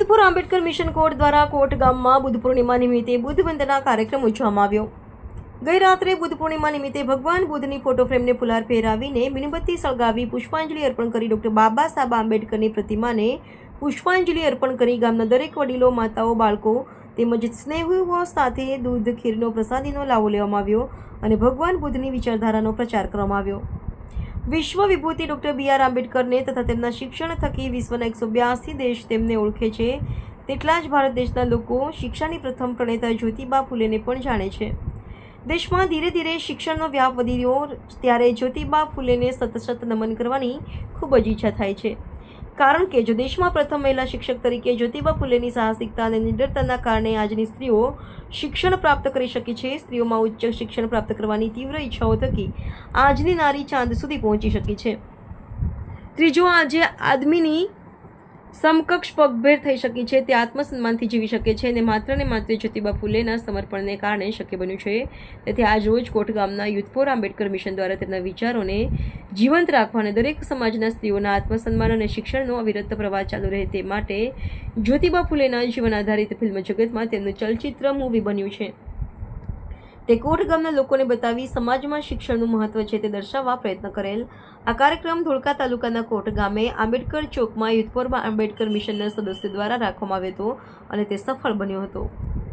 યુદ્ધપુર Ambedkar mission court દ્વારા કોટ ગામમાં બુદ્ધ પૂર્ણિમા નિમિત્તે બુદ્ધ વંદના કાર્યક્રમ ઉજવવામાં આવ્યો. ગઈ રાત્રે બુદ્ધ પૂર્ણિમા નિમિત્તે ભગવાન બુદ્ધની ફોટો ફ્રેમને ફુલાર પહેરાવીને મીણબત્તી સળગાવી પુષ્પાંજલિ અર્પણ કરી ડૉક્ટર બાબા સાહેબ આંબેડકરની પ્રતિમાને પુષ્પાંજલિ અર્પણ કરી ગામના દરેક વડીલો, માતાઓ, બાળકો તેમજ સ્નેહીઓ સાથે દૂધ, ખીરનો પ્રસાદીનો લાવો લેવામાં આવ્યો અને ભગવાન બુદ્ધની વિચારધારાનો પ્રચાર કરવામાં આવ્યો. વિશ્વ વિભૂતિ ડૉક્ટર બી આર આંબેડકરને તથા તેમના શિક્ષણ થકી વિશ્વના એકસો બ્યાસી દેશ તેમને ઓળખે છે. તેટલા જ ભારત દેશના લોકો શિક્ષાની પ્રથમ પ્રણેતા જ્યોતિબા ફૂલેને પણ જાણે છે. દેશમાં ધીરે ધીરે શિક્ષણનો વ્યાપ વધી રહ્યો ત્યારે જ્યોતિબા ફૂલેને સતત સતત નમન કરવાની ખૂબ જ ઈચ્છા થાય છે. કારણ કે જો દેશમાં પ્રથમ મહિલા શિક્ષક તરીકે જ્યોતિબા ફુલેની સાહસિકતા અને નિડરતાના કારણે આજની સ્ત્રીઓ શિક્ષણ પ્રાપ્ત કરી શકી છે. સ્ત્રીઓમાં ઉચ્ચ શિક્ષણ પ્રાપ્ત કરવાની તીવ્ર ઈચ્છાઓ થકી આજની નારી ચાંદ સુધી પહોંચી શકી છે. ત્રીજો, આજે આદમીની સમકક્ષ પગભેર થઈ શકી છે, તે આત્મસન્માનથી જીવી શકે છે અને માત્ર ને માત્ર જ્યોતિબા ફૂલેના સમર્પણને કારણે શક્ય બન્યું છે. તેથી આજ રોજ કોટ ગામના યુથપોર આંબેડકર મિશન દ્વારા તેમના વિચારોને જીવંત રાખવા અને દરેક સમાજના સ્ત્રીઓના આત્મસન્માન અને શિક્ષણનો અવિરત પ્રવાહ ચાલુ રહે તે માટે જ્યોતિબા ફૂલેના જીવન આધારિત ફિલ્મ જગતમાં તેમનું ચલચિત્ર મૂવી બન્યું છે. તે કોટ ગામના લોકોને બતાવી સમાજમાં શિક્ષણનું મહત્વ છે તે દર્શાવવા પ્રયત્ન કરેલ. આ કાર્યક્રમ ધોળકા તાલુકાના કોટ ગામે આંબેડકર ચોકમાં યુથપોરમાં આંબેડકર મિશનના સદસ્યો દ્વારા રાખવામાં આવ્યો હતો અને તે સફળ બન્યો હતો.